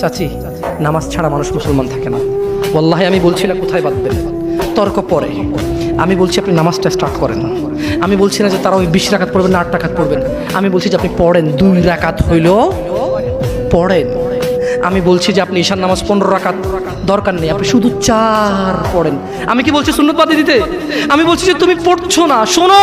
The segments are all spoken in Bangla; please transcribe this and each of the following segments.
চাচি, নামাজ ছাড়া মানুষ মুসলমান থাকে না। ওয়াল্লাহি, আমি বলছি না কোথায় বাঁধবেন তর্ক পরে। আমি বলছি আপনি নামাজটা স্টার্ট করেন। আমি বলছি না যে তারা ওই বিশ রাকাত পড়বেন না, আট রাকাত পড়বেন। আমি বলছি যে আপনি পড়েন, দুই রাকাত হইল পড়েন। আমি বলছি যে আপনি ঈশান নামাজ পনেরো রাকাত দরকার নেই, আপনি শুধু চার পড়েন। আমি কি বলছি সুন্নত বাদে দিতে? আমি বলছি যে তুমি পড়ছো না, শোনো।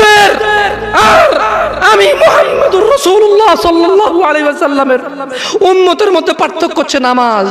ওদের আর আমি মোহাম্মদুর রসুল্লাহ সাল্লাহ আলী সাল্লামের উম্মতের মধ্যে পার্থক্য হচ্ছে নামাজ।